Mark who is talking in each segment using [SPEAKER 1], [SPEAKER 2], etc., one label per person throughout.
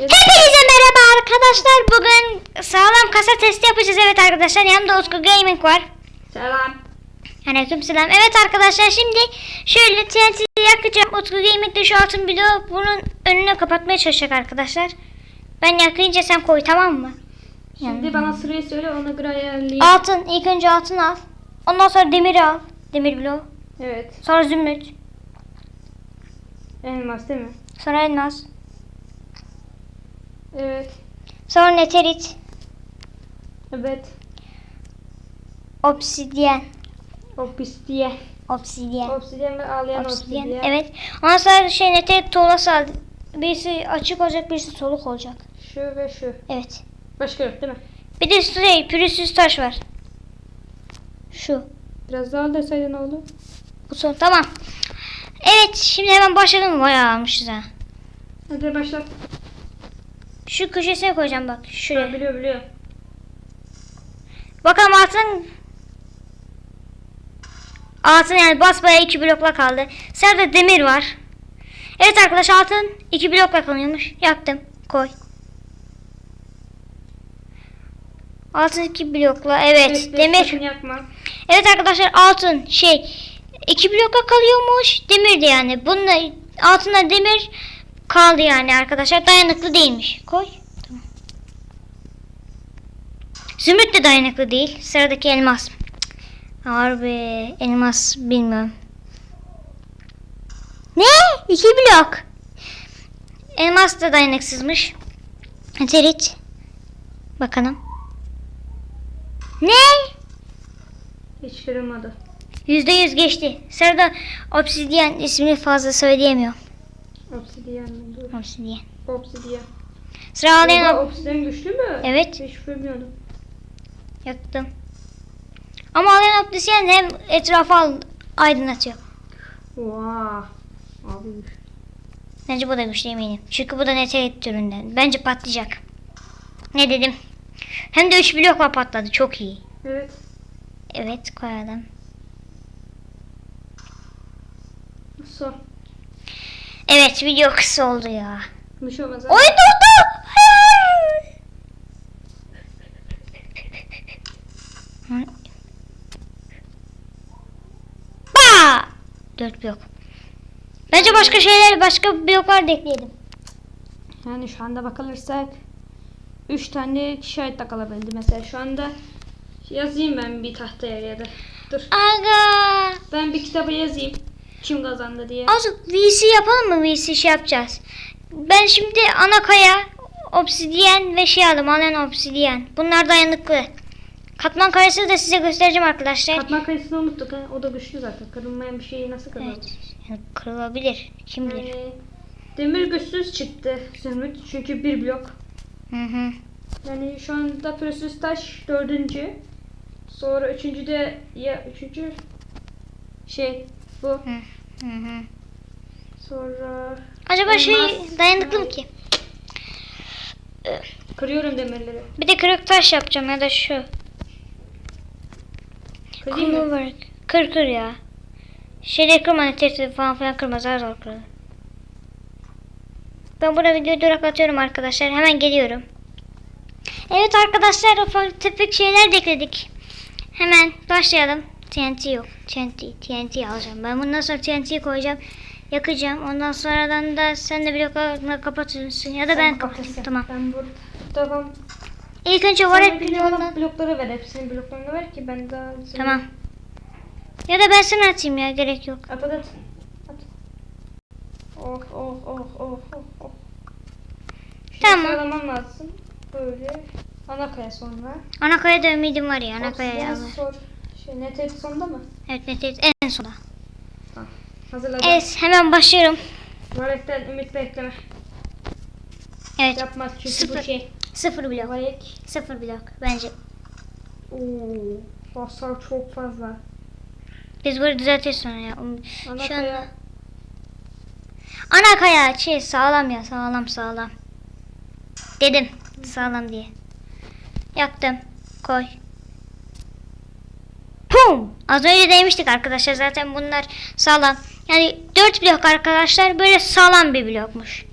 [SPEAKER 1] Hepinize merhaba arkadaşlar. Bugün sağlam kasa testi yapacağız. Evet arkadaşlar yanımda Utku Gaming var.
[SPEAKER 2] Selam.
[SPEAKER 1] Aleyküm selam. Evet arkadaşlar şimdi şöyle TNT'yi yakacağım. Utku Gaming de şu altın bloğu bunun önüne kapatmaya çalışacak arkadaşlar. Ben yakayınca sen koy tamam mı?
[SPEAKER 2] Şimdi bana sırayı söyle ona göre ayarlayayım.
[SPEAKER 1] Altın. ilk önce altın al. Ondan sonra demir al. Demir bloğu.
[SPEAKER 2] Evet.
[SPEAKER 1] Sonra zümrüt.
[SPEAKER 2] Elmas değil mi?
[SPEAKER 1] Sonra elmas.
[SPEAKER 2] Evet.
[SPEAKER 1] Sonra neterit.
[SPEAKER 2] Evet.
[SPEAKER 1] Obsidyen.
[SPEAKER 2] Obsidiyen.
[SPEAKER 1] Obsidyen.
[SPEAKER 2] Obsidiyen ve ağlayan
[SPEAKER 1] Obsidyen.
[SPEAKER 2] obsidiyen.
[SPEAKER 1] Evet. Ondan sonra şey neterit tuğlası al. Birisi açık olacak, birisi soluk olacak.
[SPEAKER 2] Şu ve şu.
[SPEAKER 1] Evet.
[SPEAKER 2] Başka yok değil mi?
[SPEAKER 1] Bir de şey, pürüzsüz taş var. Şu.
[SPEAKER 2] Biraz daha deseydin oğlum.
[SPEAKER 1] Bu son. Tamam. Evet. Şimdi hemen başlayalım. Bayağı almışız ha.
[SPEAKER 2] Hadi başla.
[SPEAKER 1] Şu köşesine koyacağım bak. Şuraya.
[SPEAKER 2] biliyor biliyor.
[SPEAKER 1] Bakalım altın. Altın yani basbaya iki blokla kaldı. Sırada demir var. Evet arkadaş altın iki blokla kalıyormuş. Yaktım. Koy. Altın iki blokla. Evet.
[SPEAKER 2] Bekle,
[SPEAKER 1] demir.
[SPEAKER 2] yakma.
[SPEAKER 1] Evet arkadaşlar altın şey iki blokla kalıyormuş. Demir de yani. Bununla altında demir kaldı yani arkadaşlar. Dayanıklı değilmiş. Koy. Tamam. Zümrüt de dayanıklı değil. Sıradaki elmas. Harbi elmas bilmiyorum. Ne? İki blok. Elmas da dayanıksızmış. Terit. Bakalım. Ne?
[SPEAKER 2] Hiç kırılmadı.
[SPEAKER 1] Yüzde yüz geçti. Sırada obsidyen ismini fazla söyleyemiyorum.
[SPEAKER 2] Obsidiyen mi? Dur.
[SPEAKER 1] Obsidyen.
[SPEAKER 2] Obsidiyen.
[SPEAKER 1] Sıra
[SPEAKER 2] Oha,
[SPEAKER 1] ağlayan
[SPEAKER 2] obsidiyen güçlü mü?
[SPEAKER 1] Evet.
[SPEAKER 2] Hiç bilmiyordum.
[SPEAKER 1] yaktım. Ama ağlayan obsidyen hem etrafı aydınlatıyor.
[SPEAKER 2] Vaa. Abi güçlü.
[SPEAKER 1] Bence bu da güçlü eminim. Çünkü bu da neterit türünden. Bence patlayacak. Ne dedim? Hem de 3 blokla patladı. Çok iyi.
[SPEAKER 2] Evet.
[SPEAKER 1] Evet koyalım.
[SPEAKER 2] Son.
[SPEAKER 1] Evet video kısa oldu ya.
[SPEAKER 2] Bir şey olmaz.
[SPEAKER 1] Oyun durdu. Ba! Dört blok. Bence başka şeyler, başka bloklar da ekleyelim.
[SPEAKER 2] Yani şu anda bakılırsak 3 tane şahit takılabildi mesela. Şu anda yazayım ben bir tahtaya ya da. Dur.
[SPEAKER 1] Aga!
[SPEAKER 2] Ben bir kitaba yazayım. Kim kazandı diye.
[SPEAKER 1] Azıcık VC yapalım mı? VC şey yapacağız. Ben şimdi ana kaya, obsidyen ve şey aldım. Alen obsidyen. Bunlar dayanıklı. Katman kayası da size göstereceğim arkadaşlar.
[SPEAKER 2] Katman kayısını unuttuk ha. O da güçlü zaten. Kırılmayan bir şeyi nasıl kazanır?
[SPEAKER 1] Evet. Yani kırılabilir. Kim bilir.
[SPEAKER 2] Yani demir güçsüz çıktı Zümrüt. Çünkü bir blok.
[SPEAKER 1] Hı hı.
[SPEAKER 2] Yani şu anda pürüzsüz taş dördüncü. Sonra üçüncü de ya üçüncü şey bu.
[SPEAKER 1] Hı hı.
[SPEAKER 2] Sonra
[SPEAKER 1] Acaba şey
[SPEAKER 2] Elmas.
[SPEAKER 1] dayanıklı mı ki?
[SPEAKER 2] kırıyorum demirleri.
[SPEAKER 1] Bir de kırık taş yapacağım ya da şu.
[SPEAKER 2] Kırayım mı?
[SPEAKER 1] Clover. Kır kır ya. Şeyleri kırma netetleri falan filan kırma zar zor kırılır. Ben burada videoyu duraklatıyorum arkadaşlar. Hemen geliyorum. Evet arkadaşlar ufak tefek şeyler de ekledik. Hemen başlayalım. TNT yok. TNT. TNT alacağım. Ben bundan sonra TNT'yi koyacağım. Yakacağım. Ondan sonradan da sen de bloklarını kapatıyorsun. Ya da ben kapatayım. Tamam. İlk önce
[SPEAKER 2] Sen
[SPEAKER 1] varak
[SPEAKER 2] bir
[SPEAKER 1] bloğundan.
[SPEAKER 2] blokları ver. Hep senin bloklarını ver ki ben daha...
[SPEAKER 1] Tamam. Ya da ben sana atayım ya gerek yok.
[SPEAKER 2] At at at. Oh oh oh oh oh oh.
[SPEAKER 1] Tamam.
[SPEAKER 2] sıralamam lazım. Böyle. Ana kaya sonra.
[SPEAKER 1] Anakaya da ümidim var ya. Anakaya yazar.
[SPEAKER 2] sor. Şey net sonda mı?
[SPEAKER 1] Evet evet en sonunda.
[SPEAKER 2] Hazırladım.
[SPEAKER 1] Evet hemen başlıyorum.
[SPEAKER 2] Varekten ümit bekleme.
[SPEAKER 1] Evet
[SPEAKER 2] Yapmaz çünkü
[SPEAKER 1] Sıfır.
[SPEAKER 2] bu şey.
[SPEAKER 1] sıfır blok.
[SPEAKER 2] Varek.
[SPEAKER 1] Sıfır blok bence.
[SPEAKER 2] Oo. Hasar çok fazla.
[SPEAKER 1] Biz bunu düzeltiriz sonra ya.
[SPEAKER 2] Ana
[SPEAKER 1] Şu
[SPEAKER 2] kaya.
[SPEAKER 1] anda- Anakaya şey sağlam ya sağlam sağlam. Dedim sağlam diye. Yaktım. Koy. Az önce demiştik arkadaşlar zaten bunlar sağlam. Yani 4 blok arkadaşlar böyle sağlam bir blokmuş.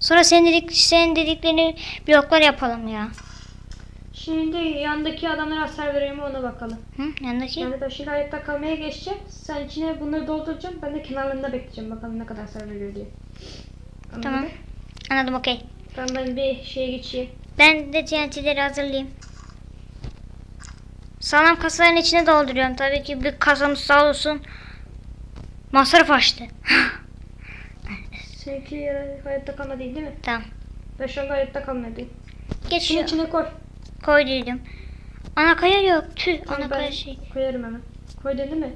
[SPEAKER 1] Sonra senin, dedik, senin dediklerini bloklar yapalım ya.
[SPEAKER 2] Şimdi yandaki adamlara hasar veriyor mu ona bakalım.
[SPEAKER 1] Hı? Yanındaki?
[SPEAKER 2] Yani ben şimdi hayatta kalmaya geçeceğim. Sen içine bunları dolduracaksın. Ben de kenarlarında bekleyeceğim bakalım ne kadar hasar veriyor diye. Anladın
[SPEAKER 1] Tamam. Anladım okey.
[SPEAKER 2] Ben, ben bir şeye geçeyim.
[SPEAKER 1] Ben de TNT'leri hazırlayayım. Sağlam kasaların içine dolduruyorum. Tabii ki bir kasamız sağ olsun. Masraf açtı.
[SPEAKER 2] Seninki hayatta kalma değil değil mi?
[SPEAKER 1] tamam.
[SPEAKER 2] Ben şu anda hayatta kalmadayım.
[SPEAKER 1] Geç
[SPEAKER 2] Şunun
[SPEAKER 1] şu.
[SPEAKER 2] içine koy.
[SPEAKER 1] Koyduydum. Ana kaya yok. Tüh.
[SPEAKER 2] Tamam,
[SPEAKER 1] Ana kaya şey.
[SPEAKER 2] koyarım hemen. Koy dedi mi?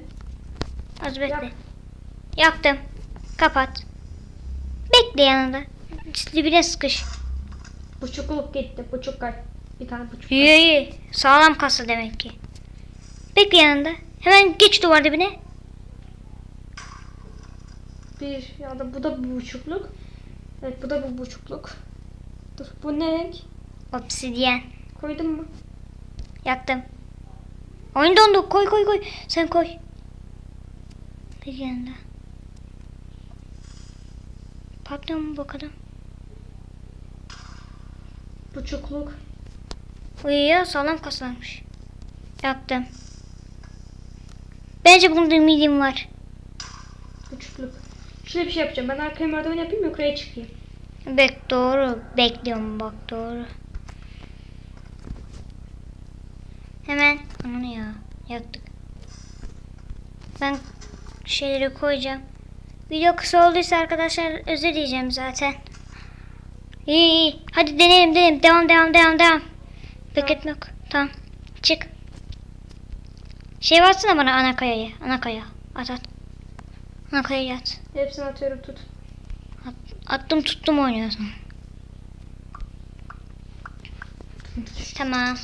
[SPEAKER 1] Az bekle.
[SPEAKER 2] Yap.
[SPEAKER 1] Yaptım. Kapat. Bekle yanında. Dibine sıkış.
[SPEAKER 2] Buçukluk gitti. Buçuk kay. Bir tane buçuk.
[SPEAKER 1] İyi iyi. Sağlam kasa demek ki. Bekle yanında. Hemen geç duvar dibine.
[SPEAKER 2] Bir ya da bu da bu buçukluk. Evet bu da bu buçukluk. Dur bu ne renk?
[SPEAKER 1] Obsidyen.
[SPEAKER 2] Koydun mu?
[SPEAKER 1] Yaktım. Oyun dondu. Koy koy koy. Sen koy. Bir yanında. Patlıyor mu bakalım?
[SPEAKER 2] Buçukluk.
[SPEAKER 1] Uyuyor sağlam kasarmış. Yaktım. Bence bunda ümidim var.
[SPEAKER 2] Buçukluk. Şöyle bir şey yapacağım. Ben arkaya merdiven yapayım yukarıya çıkayım.
[SPEAKER 1] Bek doğru. Bekliyorum bak doğru. Hemen aman ya yaktık. Ben şeyleri koyacağım. Video kısa olduysa arkadaşlar özür dileyeceğim zaten. İyi iyi. Hadi deneyelim deneyelim. Devam devam devam devam. Bekletme yok. Tamam. Çık. Şey varsana bana ana kayayı. Ana kaya. At at. Ana kayayı at.
[SPEAKER 2] Hepsini atıyorum tut.
[SPEAKER 1] At- Attım tuttum oynuyorsun. Tamam.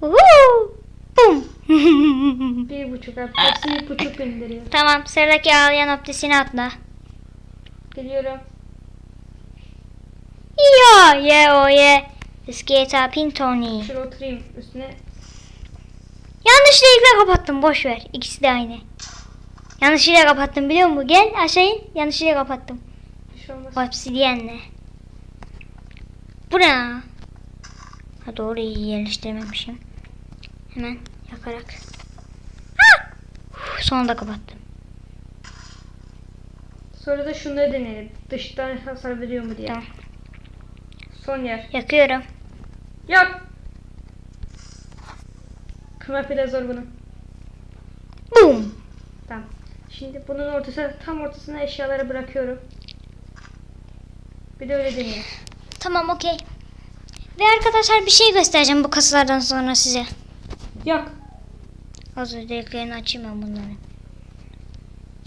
[SPEAKER 1] Uhu! Bum.
[SPEAKER 2] Bir buçuk. Hepsini buçuk gönderiyor.
[SPEAKER 1] tamam sıradaki ağlayan optisini atla.
[SPEAKER 2] Geliyorum.
[SPEAKER 1] Yo ye o ye. Skate Pintoni.
[SPEAKER 2] Şuraya oturayım üstüne.
[SPEAKER 1] Yanlışlıkla kapattım boş ver. İkisi de aynı. Yanlışlıkla kapattım biliyor musun? Gel aşağı in. Yanlışlıkla kapattım.
[SPEAKER 2] Bir şey olmaz.
[SPEAKER 1] Obsidiyenle. Bu ne? Ha doğru iyi yerleştirememişim. Hemen yakarak. Ha! Uf, Sonunda kapattım.
[SPEAKER 2] Sonra da şunları deneyelim. Dıştan hasar veriyor mu diye.
[SPEAKER 1] Tamam.
[SPEAKER 2] Son yer.
[SPEAKER 1] Yakıyorum.
[SPEAKER 2] Yok. Kırma bile zor bunun.
[SPEAKER 1] Boom.
[SPEAKER 2] Tamam. Şimdi bunun ortasına tam ortasına eşyaları bırakıyorum. Bir de öyle deneyelim.
[SPEAKER 1] Tamam okey. Ve arkadaşlar bir şey göstereceğim bu kasalardan sonra size.
[SPEAKER 2] Yok.
[SPEAKER 1] Az özelliklerini açayım ben bunların.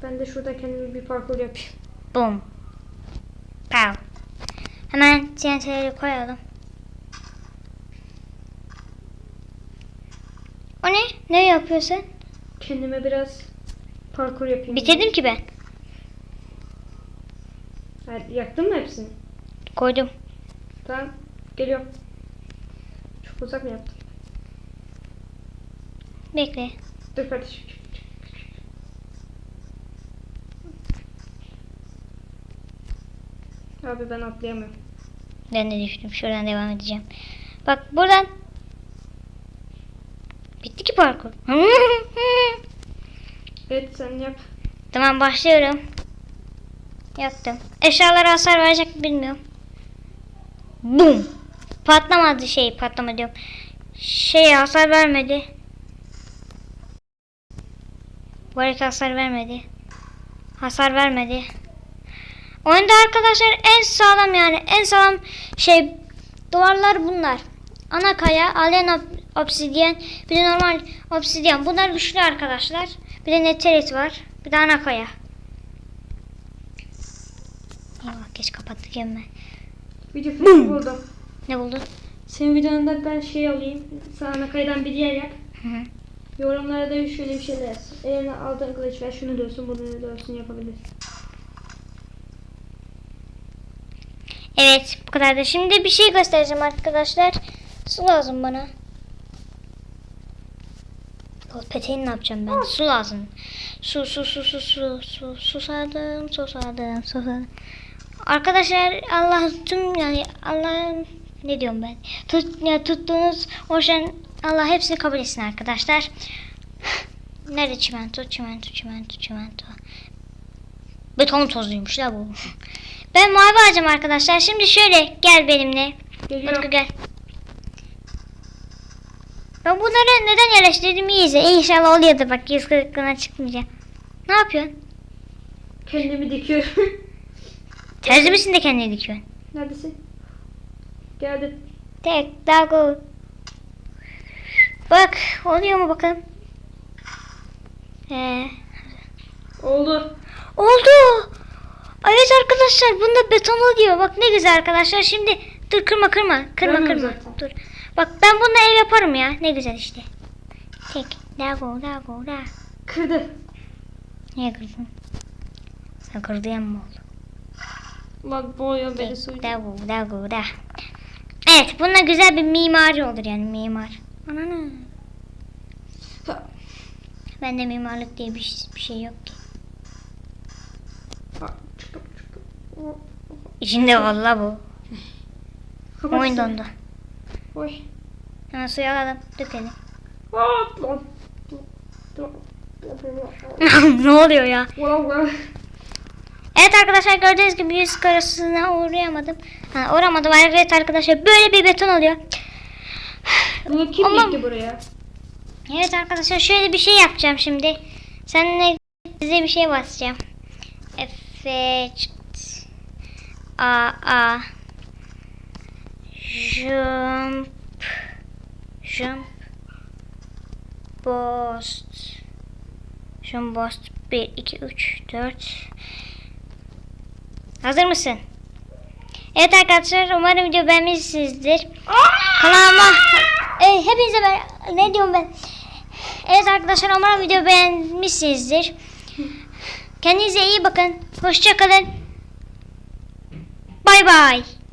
[SPEAKER 2] Ben de şurada kendime bir parkur yapayım.
[SPEAKER 1] Boom. Pow. Hemen TNT'leri koyalım. O ne? Ne yapıyorsun?
[SPEAKER 2] Kendime biraz parkur yapayım.
[SPEAKER 1] Bitirdim ki ben.
[SPEAKER 2] Ha, yaktın mı hepsini?
[SPEAKER 1] Koydum.
[SPEAKER 2] Tamam. Geliyorum. Çok uzak mı yaptın?
[SPEAKER 1] Bekle.
[SPEAKER 2] Dur kardeşim. Abi ben atlayamıyorum.
[SPEAKER 1] Ben de düştüm. Şuradan devam edeceğim. Bak buradan. Bitti ki parkur.
[SPEAKER 2] Evet sen yap.
[SPEAKER 1] tamam başlıyorum. Yaptım. Eşyalara hasar verecek mi bilmiyorum. Bum. Patlamadı şey patlama diyorum. Şey hasar vermedi. Bu hasar vermedi. Hasar vermedi. Oyunda arkadaşlar en sağlam yani en sağlam şey duvarlar bunlar. Ana kaya, alien ob- obsidyen, bir de normal obsidyen. Bunlar güçlü arkadaşlar. Bir de neterit var. Bir de ana kaya. Eyvah geç kapattık hemen.
[SPEAKER 2] Video fikri buldum.
[SPEAKER 1] Ne buldun?
[SPEAKER 2] Senin videonda ben şey alayım. Sana kaydan bir yer yap.
[SPEAKER 1] Hı hı.
[SPEAKER 2] Yorumlara da şöyle bir şeyler yaz. Eline aldığın kılıç ver şunu dövsün bunu dövsün yapabilirsin.
[SPEAKER 1] Evet bu kadar da. Şimdi bir şey göstereceğim arkadaşlar. Su lazım bana. O peteğini ne yapacağım ben? Su lazım. Su su su su su su susadım susadım susadım. Arkadaşlar Allah tüm yani Allah ne diyorum ben? Tut ya tuttuğunuz ojen Allah hepsini kabul etsin arkadaşlar. Nerede çimento? Çimento, çimento, çimento. Beton tozuymuş la bu. Ben mavi alacağım arkadaşlar. Şimdi şöyle gel benimle.
[SPEAKER 2] Geliyorum.
[SPEAKER 1] Utku gel. Ben bunları neden yerleştirdim iyi izle. İnşallah oluyordu bak yüz kırıklığına çıkmayacak. Ne yapıyorsun?
[SPEAKER 2] Kendimi dikiyorum.
[SPEAKER 1] Terzi misin de kendini dikiyorsun?
[SPEAKER 2] Neredesin? Geldim.
[SPEAKER 1] Tek dago. Bak oluyor mu bakalım. Ee,
[SPEAKER 2] Oldu.
[SPEAKER 1] oldu. Evet arkadaşlar bunda beton oluyor. Bak ne güzel arkadaşlar. Şimdi dur kırma kırma. Kırma
[SPEAKER 2] Görmüyorum
[SPEAKER 1] kırma.
[SPEAKER 2] zaten.
[SPEAKER 1] Dur. Bak ben bununla ev yaparım ya. Ne güzel işte. Tek dago dago da.
[SPEAKER 2] Kırdı.
[SPEAKER 1] Niye kırdın? Sen kırdıyan mı oldu?
[SPEAKER 2] Bak boya beni
[SPEAKER 1] Tek
[SPEAKER 2] suydu.
[SPEAKER 1] dago dago da. Evet bununla güzel bir mimari olur yani mimar. Ananı. Bende mimarlık diye bir, bir şey yok ki. İçinde valla bu. Oyun dondu.
[SPEAKER 2] Oy.
[SPEAKER 1] Hemen suyu alalım. Dökelim.
[SPEAKER 2] Hop lan.
[SPEAKER 1] Ne oluyor ya? Evet arkadaşlar gördüğünüz gibi yüz karasına uğrayamadım. Ha, uğramadım. Evet arkadaşlar böyle bir beton oluyor.
[SPEAKER 2] Bunu kim
[SPEAKER 1] Ama-
[SPEAKER 2] dikti buraya?
[SPEAKER 1] Evet arkadaşlar şöyle bir şey yapacağım şimdi. Seninle size bir şey basacağım. Effect A A Jump Jump Boost Jump Boost 1 2 3 4 Hazır mısın? Evet arkadaşlar umarım video beğenmişsinizdir. Kanalıma e, hepinize ben ne diyorum ben? Evet arkadaşlar umarım video beğenmişsinizdir. Kendinize iyi bakın. Hoşça kalın. Bay bay.